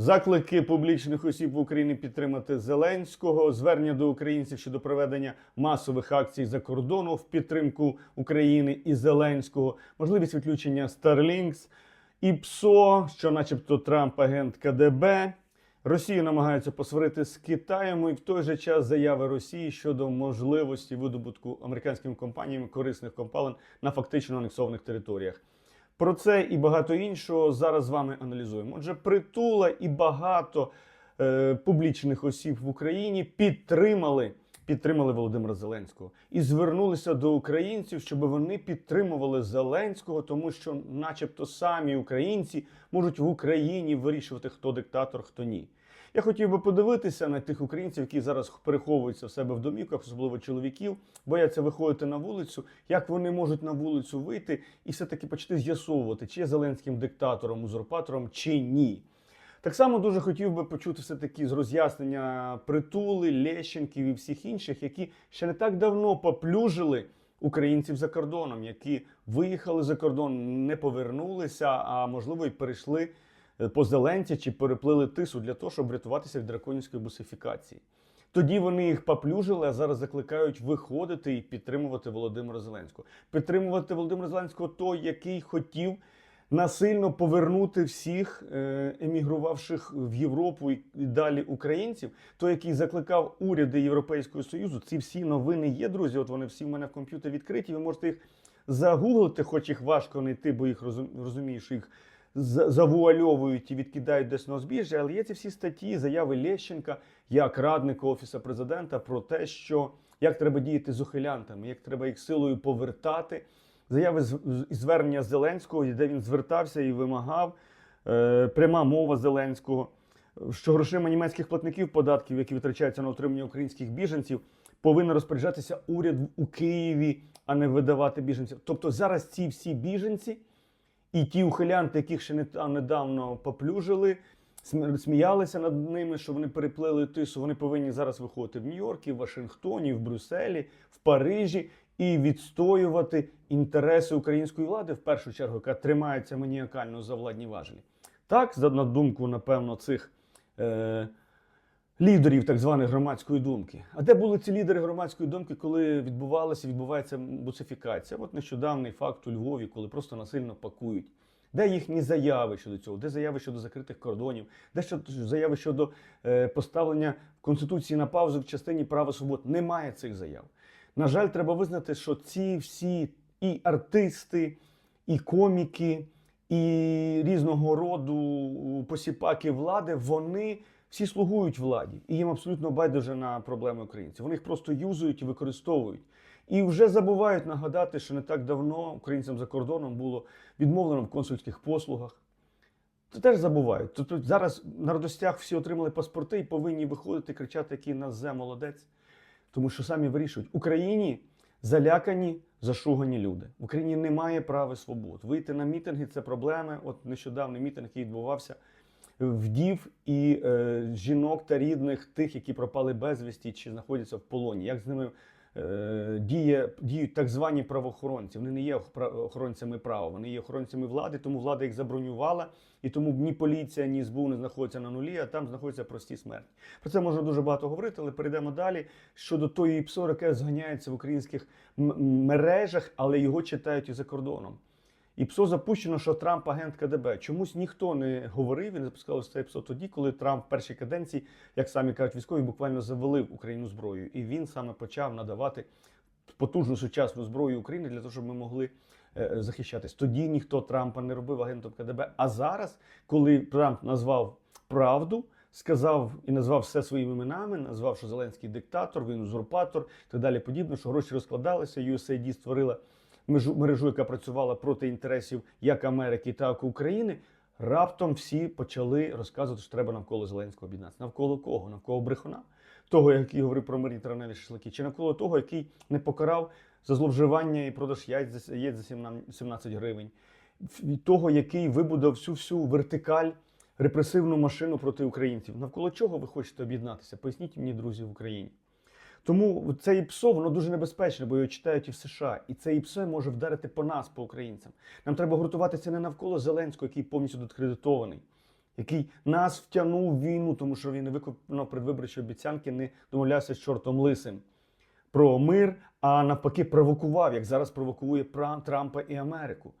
Заклики публічних осіб в Україні підтримати Зеленського, звернення до українців щодо проведення масових акцій за кордону в підтримку України і Зеленського, можливість відключення Starlinks і ПСО, що, начебто, Трамп агент КДБ. Росію намагаються посварити з Китаєм і в той же час заяви Росії щодо можливості видобутку американськими компаніями корисних компалин на фактично анексованих територіях. Про це і багато іншого зараз з вами аналізуємо. Отже, притула і багато е, публічних осіб в Україні підтримали, підтримали Володимира Зеленського і звернулися до українців, щоб вони підтримували Зеленського, тому що, начебто, самі українці можуть в Україні вирішувати, хто диктатор, хто ні. Я хотів би подивитися на тих українців, які зараз переховуються в себе в домівках, особливо чоловіків, бояться виходити на вулицю. Як вони можуть на вулицю вийти і все-таки почати з'ясовувати, чи є Зеленським диктатором, узурпатором, чи ні. Так само дуже хотів би почути все-таки з роз'яснення притули, Лещенків і всіх інших, які ще не так давно поплюжили українців за кордоном, які виїхали за кордон, не повернулися, а можливо й перейшли по зеленці чи переплили тису для того, щоб врятуватися від драконівської бусифікації. Тоді вони їх поплюжили, а зараз закликають виходити і підтримувати Володимира Зеленського. Підтримувати Володимира Зеленського той, який хотів насильно повернути всіх е, емігрувавших в Європу і далі українців, той, який закликав уряди Європейського Союзу. Ці всі новини є, друзі. От вони всі в мене в комп'ютері відкриті. Ви можете їх загуглити, хоч їх важко знайти, бо їх розум- розумієш, їх завуальовують і відкидають десь на узбіжжя. Але є ці всі статті, заяви Лещенка, як радника офісу президента, про те, що як треба діяти з ухилянтами, як треба їх силою повертати. Заяви і звернення Зеленського, де він звертався і вимагав е, пряма мова Зеленського, що грошима німецьких платників податків, які витрачаються на утримання українських біженців, повинен розпоряджатися уряд у Києві, а не видавати біженців. Тобто зараз ці всі біженці і ті ухилянти, яких ще не недавно поплюжили, сміялися над ними, що вони переплили тису. Вони повинні зараз виходити в Нью-Йоркі, в Вашингтоні, в Брюсселі, в Парижі і відстоювати інтереси української влади, в першу чергу, яка тримається маніакально за владні важелі. Так, на думку, напевно, цих. Е- Лідерів так званої громадської думки. А де були ці лідери громадської думки, коли відбувалася відбувається бусифікація? От нещодавний факт у Львові, коли просто насильно пакують. Де їхні заяви щодо цього? Де заяви щодо закритих кордонів? Де заяви щодо е, поставлення конституції на паузу в частині права свобод? Немає цих заяв. На жаль, треба визнати, що ці всі і артисти, і коміки, і різного роду посіпаки влади, вони всі слугують владі, і їм абсолютно байдуже на проблеми українців. Вони їх просто юзують і використовують. І вже забувають нагадати, що не так давно українцям за кордоном було відмовлено в консульських послугах. Це теж забувають. Тобто зараз на радостях всі отримали паспорти і повинні виходити, кричати, який нас зе молодець. Тому що самі вирішують. В Україні залякані, зашугані люди. В Україні немає права свобод. Вийти на мітинги це проблеми. От нещодавний мітинг, який відбувався вдів і е, жінок та рідних тих, які пропали безвісті чи знаходяться в полоні. Як з ними е, діє, діють так звані правоохоронці? Вони не є охоронцями права, вони є охоронцями влади, тому влада їх забронювала, і тому ні поліція, ні СБУ не знаходяться на нулі, а там знаходяться прості смерті. Про це можна дуже багато говорити, але перейдемо далі. Щодо тої ПСО, яке зганяється в українських мережах, але його читають і за кордоном. І ПСО запущено, що Трамп агент КДБ. Чомусь ніхто не говорив і не запускав це ПСО тоді, коли Трамп в першій каденції, як самі кажуть, військові буквально завалив Україну зброєю. І він саме почав надавати потужну сучасну зброю Україні для того, щоб ми могли е, захищатись. Тоді ніхто Трампа не робив агентом КДБ. А зараз, коли Трамп назвав правду. Сказав і назвав все своїми іменами, назвав, що Зеленський диктатор, він узурпатор і так далі подібне, що гроші розкладалися. USAID створила мережу, яка працювала проти інтересів як Америки, так і України. Раптом всі почали розказувати, що треба навколо Зеленського об'єднатися. Навколо кого? Навколо брехуна? Того, який говорив про мирні травневі шашлики, чи навколо того, який не покарав за зловживання і продаж яєць за, за 17 гривень, того, який вибудав всю всю вертикаль репресивну машину проти українців. Навколо чого ви хочете об'єднатися? Поясніть мені, друзі, в Україні. Тому це ІПСО, воно дуже небезпечне, бо його читають і в США. І це ІПСО може вдарити по нас, по українцям. Нам треба гуртуватися не навколо Зеленського, який повністю дискредитований, який нас втягнув в війну, тому що він не виконав предвиборчі обіцянки, не домовлявся з чортом лисим про мир, а навпаки провокував, як зараз провокує Трампа і Америку,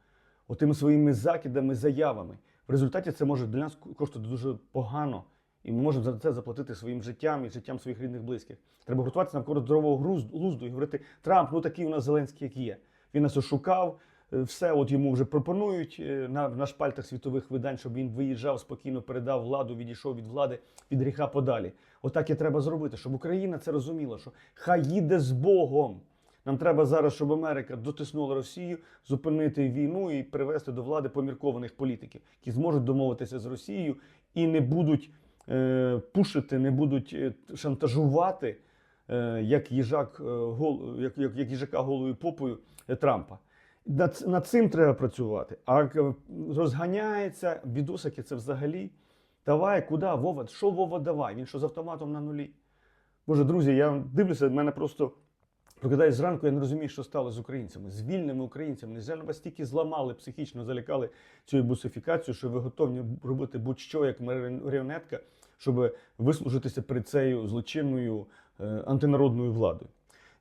отими своїми закидами, заявами. В результаті це може для нас коштувати дуже погано, і ми можемо за це заплатити своїм життям і життям своїх рідних близьких. Треба готуватися навколо здорового глузду і говорити: Трамп, ну такий у нас Зеленський, як є. Він нас ошукав. е, Все, от йому вже пропонують е, на, на шпальтах світових видань, щоб він виїжджав спокійно, передав владу, відійшов від влади від гріха подалі. Отак і треба зробити, щоб Україна це розуміла, що хай їде з Богом. Нам треба зараз, щоб Америка дотиснула Росію, зупинити війну і привести до влади поміркованих політиків, які зможуть домовитися з Росією і не будуть е, пушити, не будуть е, шантажувати, е, як їжак, гол, як, як, як їжака голою попою Трампа. Над, над цим треба працювати. А розганяється відосики, це взагалі. Давай, куди? Вова, що Вова давай? Він що з автоматом на нулі? Боже, друзі, я дивлюся, в мене просто прокидаюсь зранку, я не розумію, що стало з українцями, з вільними українцями. Незвичайно вас стільки зламали, психічно залякали цією бусифікацією, що ви готові робити будь-що як маріонетка, щоб вислужитися перед цією злочинною е, антинародною владою.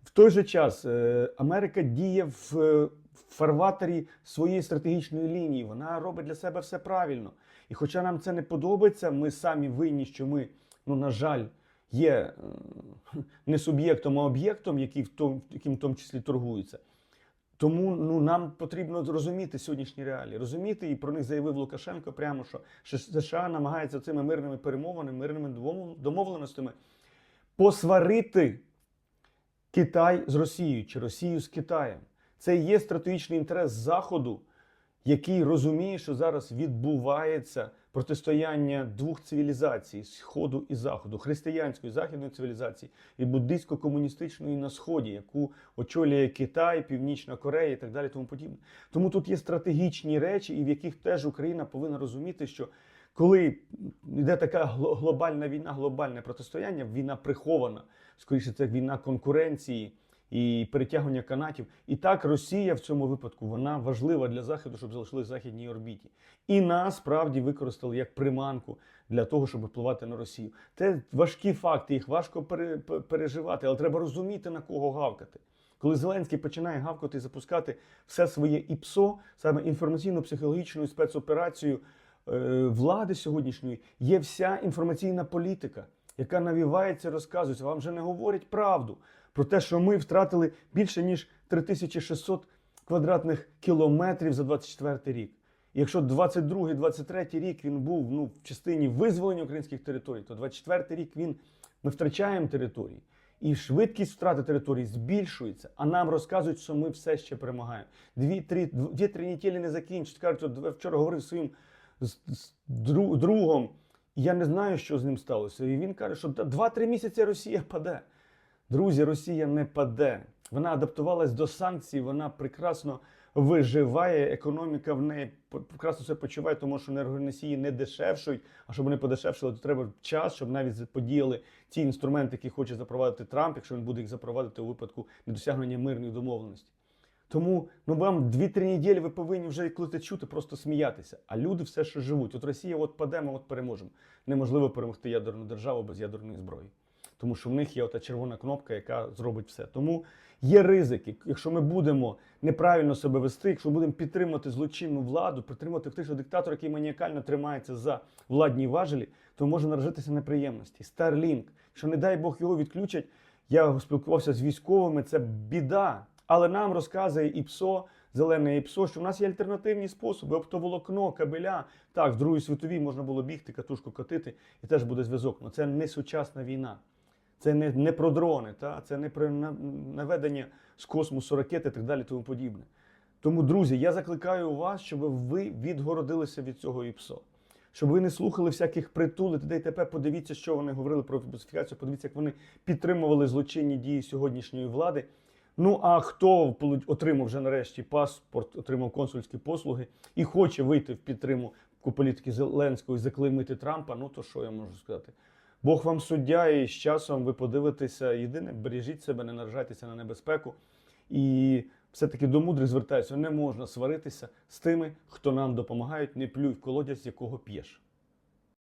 В той же час е, Америка діє в е, фарватері своєї стратегічної лінії. Вона робить для себе все правильно. І хоча нам це не подобається, ми самі винні, що ми, ну на жаль, є е, не суб'єктом, а об'єктом, який в тому, яким в тому числі торгується. Тому ну, нам потрібно зрозуміти сьогоднішні реалії, розуміти, і про них заявив Лукашенко прямо, що США намагається цими мирними перемовинами, мирними домовленостями посварити Китай з Росією чи Росію з Китаєм. Це є стратегічний інтерес Заходу, який розуміє, що зараз відбувається протистояння двох цивілізацій Сходу і Заходу, християнської західної цивілізації і буддистсько-комуністичної на Сході, яку очолює Китай, Північна Корея і так далі. Тому подібне. Тому тут є стратегічні речі, і в яких теж Україна повинна розуміти, що коли йде така гло- глобальна війна, глобальне протистояння, війна прихована, скоріше це війна конкуренції і перетягування канатів. І так Росія в цьому випадку вона важлива для Заходу, щоб залишились в західній орбіті. І нас справді використали як приманку для того, щоб впливати на Росію. Це важкі факти, їх важко пере- переживати, але треба розуміти на кого гавкати. Коли Зеленський починає гавкати і запускати все своє ІПСО, саме інформаційно-психологічну спецоперацію е, влади сьогоднішньої, є вся інформаційна політика, яка навівається, розказується. Вам вже не говорять правду про те, що ми втратили більше ніж 3600 квадратних кілометрів за 24 рік. І якщо 22-23 рік він був ну, в частині визволення українських територій, то 24 рік він ми втрачаємо території. І швидкість втрати територій збільшується, а нам розказують, що ми все ще перемагаємо. Дві-три дві-три неділі не закінчать. Кажуть, от вчора говорив своїм з, з дру- другом, я не знаю, що з ним сталося. І він каже, що два-три місяці Росія паде. Друзі, Росія не паде. Вона адаптувалась до санкцій, вона прекрасно виживає. Економіка в неї прекрасно все почуває, тому що енергоносії не дешевшують. А щоб вони подешевшили, то треба час, щоб навіть подіяли ці інструменти, які хоче запровадити Трамп, якщо він буде їх запровадити у випадку недосягнення мирної домовленості. Тому ну вам 2-3 неділі ви повинні вже коли чути, просто сміятися. А люди все ще живуть. От Росія, от падемо, от переможемо. Неможливо перемогти ядерну державу без ядерної зброї. Тому що в них є ота червона кнопка, яка зробить все. Тому є ризики. Якщо ми будемо неправильно себе вести, якщо будемо підтримувати злочинну владу, підтримувати фактично диктатора, який маніакально тримається за владні важелі, то може наражитися неприємності. Starlink, що не дай Бог його відключать. Я спілкувався з військовими, це біда. Але нам розказує ІПСО, зелене ІПСО, що в нас є альтернативні способи, оптоволокно, кабеля. Так, в Другій світовій можна було бігти, катушку катити, і теж буде зв'язок. Але це не сучасна війна. Це не, не про дрони, та? це не про наведення з космосу ракет і так далі, тому подібне. Тому, друзі, я закликаю вас, щоб ви відгородилися від цього ІПСО. Щоб ви не слухали всяких притул і т.д. і т.п. Подивіться, що вони говорили про бусифікацію, подивіться, як вони підтримували злочинні дії сьогоднішньої влади. Ну а хто отримав вже нарешті паспорт, отримав консульські послуги і хоче вийти в підтримку політики Зеленського і заклеймити Трампа, ну то що я можу сказати? Бог вам суддя, і з часом ви подивитеся. Єдине, бережіть себе, не наражайтеся на небезпеку. І все-таки до мудрих звертаюся, не можна сваритися з тими, хто нам допомагають, не плюй в колодязь, якого п'єш.